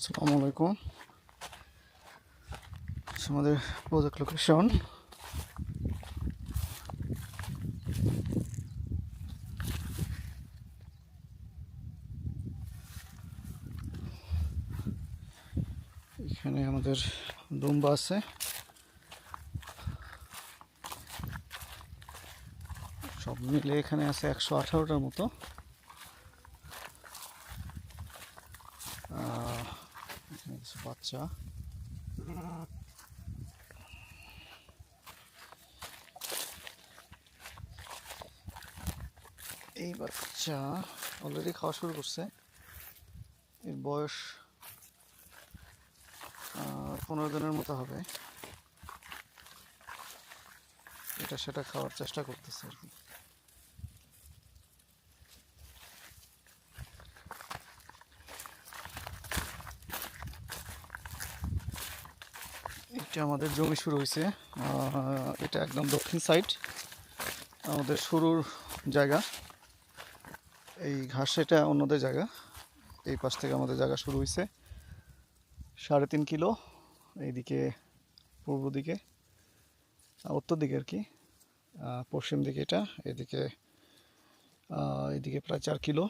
আসসালামু আলাইকুম। আমাদের প্রজেক্ট লোকেশন এখানে আমাদের দুম্বা আছে। সব মিলে এখানে আছে একশো আঠারোটার মতো আহ, এখানে কিছু বাচ্চা। এই বাচ্চা অলরেডি খাওয়া শুরু করছে। এর বয়স পনেরো দিনের মতো হবে। এটা সেটা খাওয়ার চেষ্টা করতেছে আর কি। আমাদের জমি শুরু হয়েছে। এটা একদম দক্ষিণ সাইড আমাদের শুরুর জায়গা। এই ঘাস এটা অন্যদের জায়গা। এই পাশ থেকে আমাদের জায়গা শুরু হয়েছে। সাড়ে তিন কিলো, এইদিকে পূর্ব দিকে উত্তর দিকে আর কি। পশ্চিম দিকে এটা, এদিকে এদিকে প্রায় চার কিলো।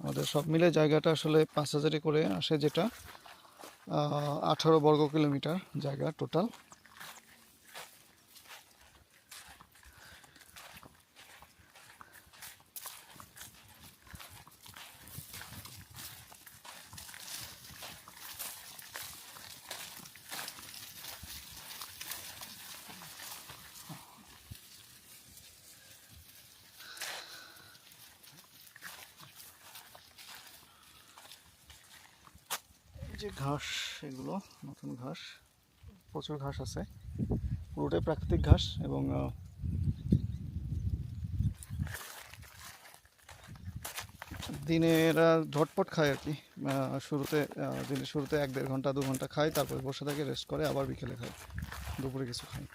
আমাদের সব মিলে জায়গাটা আসলে পাঁচ হাজারে করে আসে যেটা। আঠারো বর্গ কিলোমিটার জায়গা টোটাল যে ঘাস, এগুলো, নতুন ঘাস, প্রচুর ঘাস আছে। পুরোটাই প্রাকৃতিক ঘাস এবং দিনে এরা ঝটপট খায় আর কি। শুরুতে দিনের শুরুতে এক দেড় ঘণ্টা, দু ঘণ্টা খায়, তারপরে বসে থাকে রেস্ট করে, আবার বিকেলে খায়। দুপুরে কিছু খায়।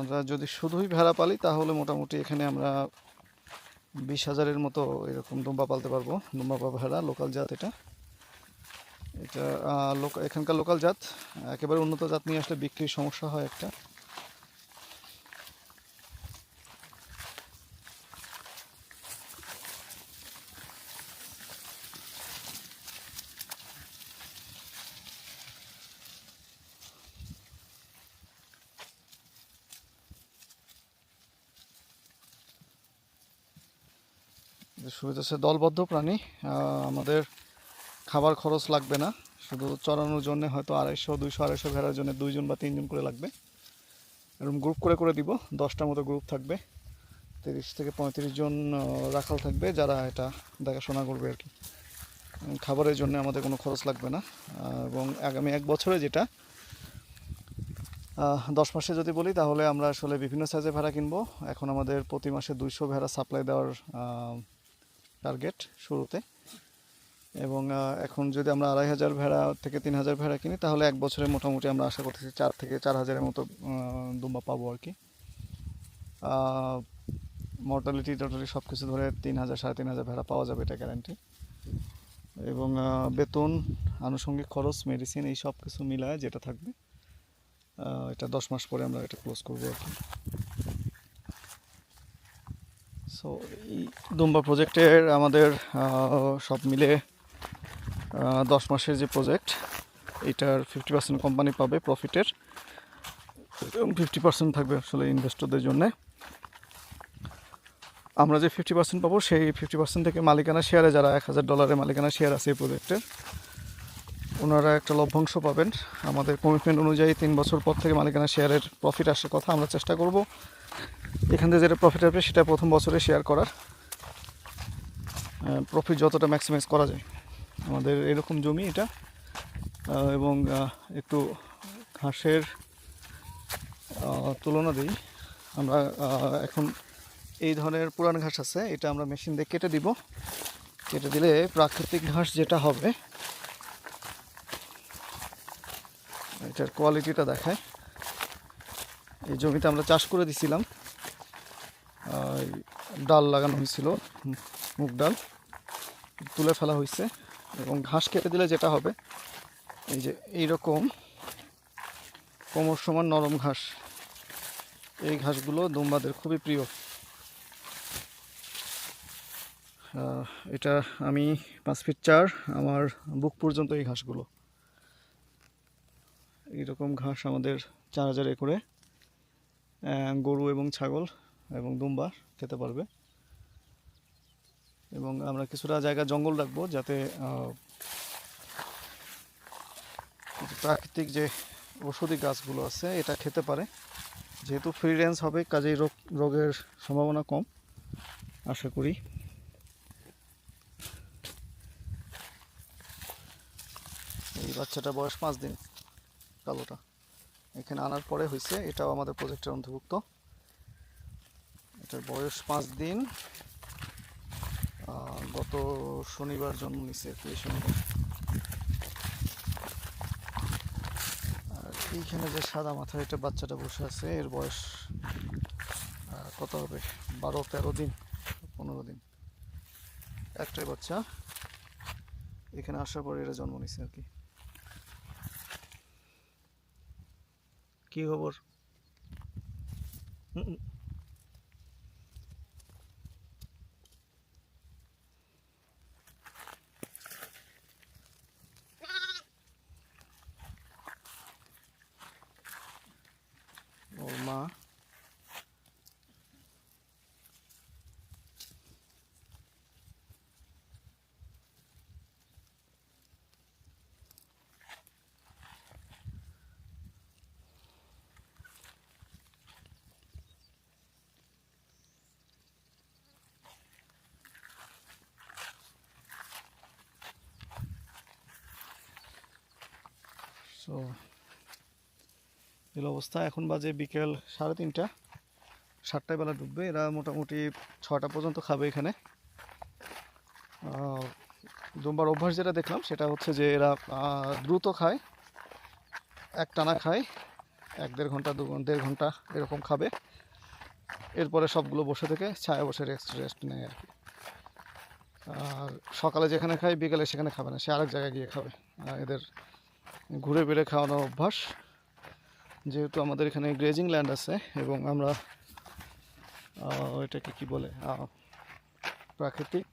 আমরা যদি শুধুই ভেড়া পালি, তাহলে মোটামুটি এখানে আমরা বিশ হাজারের মতো এরকম দুম্বা পালতে পারব। দুম্বা বা ভেড়া লোকাল জাত এটা। এটা এখানকার লোকাল জাত, একেবারে উন্নত জাত নিয়ে আসলে বিক্রির সমস্যা হয় একটা। এদের সুবিধা হচ্ছে দলবদ্ধ প্রাণী। আমাদের খাবার খরচ লাগবে না। শুধু চড়ানোর জন্য হয়তো আড়াইশো, দুইশো, আড়াইশো ভেড়ার জন্য দুইজন বা তিনজন করে লাগবে। এরকম গ্রুপ করে করে দিব, দশটার মতো গ্রুপ থাকবে। তিরিশ থেকে পঁয়ত্রিশ জন রাখাল থাকবে যারা এটা দেখাশোনা করবে আর কি। খাবারের জন্য আমাদের কোনো খরচ লাগবে না। এবং আগামী এক বছরে যেটা দশ মাসে যদি বলি তাহলে আমরা আসলে বিভিন্ন সাইজে ভেড়া কিনবো। এখন আমাদের প্রতি মাসে দুইশো ভেড়া সাপ্লাই দেওয়ার টার্গেট শুরুতে। এবং এখন যদি আমরা আড়াই হাজার ভেড়া থেকে তিন হাজার ভেড়া কিনি, তাহলে এক বছরে মোটামুটি আমরা আশা করতেছি চার থেকে চার হাজারের মতো দুম্বা পাবো আর কি। মর্টালিটি টর্টালি সব কিছু ধরে তিন হাজার, সাড়ে তিন হাজার ভেড়া পাওয়া যাবে এটা গ্যারান্টি এবং বেতন, আনুষঙ্গিক খরচ মেডিসিন এই সব কিছু মিলায় যেটা থাকবে এটা দশ মাস পরে আমরা এটা ক্লোজ করব আর কি। সো এই দুম্বা প্রজেক্টের আমাদের সব মিলে দশ মাসের যে প্রজেক্ট এটার ফিফটি পার্সেন্ট কোম্পানি পাবে প্রফিটের এবং ফিফটি পার্সেন্ট থাকবে আসলে ইনভেস্টরদের জন্যে। আমরা যে ফিফটি পার্সেন্ট পাবো, সেই ফিফটি পার্সেন্ট থেকে মালিকানা শেয়ারে যারা এক হাজার ডলারের মালিকানা শেয়ার আছে এই প্রজেক্টের ওনারা একটা লভ্যাংশ পাবেন। আমাদের কমিটমেন্ট অনুযায়ী তিন বছর পর থেকে মালিকানা শেয়ারের প্রফিট আসার কথা আমরা চেষ্টা করব। এখান থেকে যেটা প্রফিট আসবে সেটা প্রথম বছরে শেয়ার করার প্রফিট যতটা ম্যাক্সিমাইজ করা যায়। আমাদের এরকম জমি এটা এবং একটু ঘাসের তুলনা দিই। আমরা এখন এই ধরনের পুরান ঘাস আছে, এটা আমরা মেশিন দিয়ে কেটে দিব। কেটে দিলে প্রাকৃতিক ঘাস যেটা হবে, এটার কোয়ালিটিটা দেখায়। এই জমিতে আমরা চাষ করে দিছিলাম। ডাল লাগানো হয়েছিল, মুগ ডাল। তুলে ফেলা হয়েছে এবং ঘাস কেটে দিলে যেটা হবে, এই যে এইরকম কোমর সমান নরম ঘাস। এই ঘাসগুলো দুম্বাদের খুবই প্রিয়। এটা আমি পাঁচ ফিট চার, আমার বুক পর্যন্ত এই ঘাসগুলো। এইরকম ঘাস আমাদের চার হাজার একরে গরু এবং ছাগল এবং দুম্বা। খেতে পারবে। এবং আমরা কিছুটা জায়গা জঙ্গল রাখব যাতে প্রাকৃতিক যে ওষুধি গাছগুলো আছে, এটা খেতে পারে। যেহেতু ফ্রি রেঞ্জ হবে, কাজেই রোগ, রোগের সম্ভাবনা কম, আশা করি। এই বাচ্চাটা বয়স পাঁচ দিন, কালোটা। এখানে আনার পরে হয়েছে, এটাও আমাদের প্রজেক্টের অন্তর্ভুক্ত। এটার বয়স পাঁচ দিন। গত শনিবার জন্ম নিছে এই শনিবার। আর এইখানে যে সাদা মাথার এটা বাচ্চাটা বসে আছে, এর বয়স কত হবে? বারো, তেরো দিন, পনেরো দিন। একটাই বাচ্চা। এখানে আসার পরে এরা জন্ম নিছে আর কি। কি খবর? সো এর অবস্থা এখন বাজে বিকেল সাড়ে তিনটা। সাতটায় বেলা ডুববে এরা মোটামুটি ছটা পর্যন্ত খাবে এখানে। দুম্বার অভ্যাস যেটা দেখলাম, সেটা হচ্ছে যে এরা দ্রুত খায়। এক টানা খায়। এক দেড় ঘণ্টা, দু দেড় ঘণ্টা এরকম খাবে। এরপরে সবগুলো বসে থেকে ছায়া বসে রেস্ট রেস্ট নেয় আর কি। আর সকালে যেখানে খায়, বিকেলে সেখানে খাবে না। সে আরেক জায়গায় গিয়ে খাবে। এদের ঘুরে বেড়ে খাওয়ানোর অভ্যাস। যেহেতু আমাদের এখানে গ্রেজিং ল্যান্ড আছে এবং আমরা এটাকে কি বলে প্রাকৃতিক।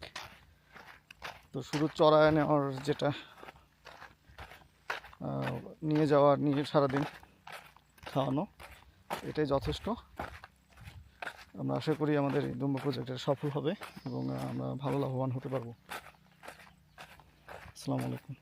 তো শুধু চড়ায় নেওয়ার যেটা নিয়ে যাওয়া, নিয়ে সারাদিন খাওয়ানো, এটাই যথেষ্ট। আমরা আশা করি আমাদের এই দুম্বা প্রজেক্টের সফল হবে এবং আমরা ভালো লাভবান হতে পারব। আসসালামু আলাইকুম।